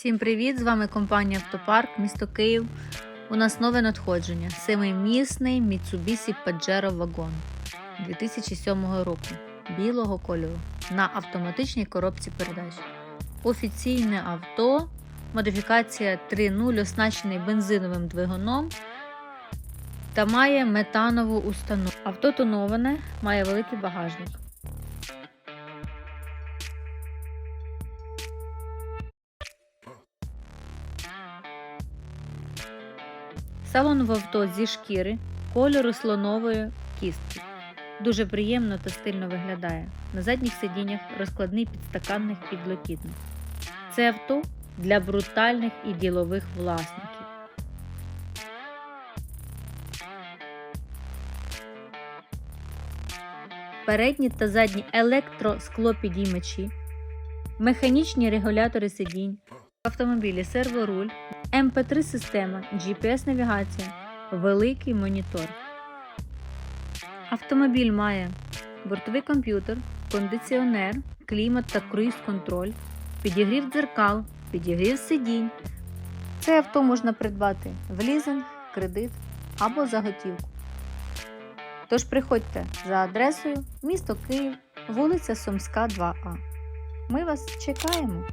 Всім привіт! З вами компанія Автопарк, місто Київ. У нас нове надходження. Семимісний Mitsubishi Pajero Wagon 2007 року білого кольору на автоматичній коробці передач. Офіційне авто, модифікація 3.0, оснащений бензиновим двигуном та має метанову установку. Авто тоноване, має великий багажник. Салон в авто зі шкіри кольору слонової кістки. Дуже приємно та стильно виглядає. На задніх сидіннях розкладний підстаканник підлокітник. Це авто для брутальних і ділових власників. Передні та задні електросклопідіймачі, механічні регулятори сидінь, автомобілі серворуль, МП3 система, GPS-навігація, великий монітор. Автомобіль має бортовий комп'ютер, кондиціонер, клімат та круїз-контроль, підігрів дзеркал, підігрів сидінь. Це авто можна придбати в лізинг, кредит або за готівку. Тож приходьте за адресою місто Київ, вулиця Сумська, 2А. Ми вас чекаємо!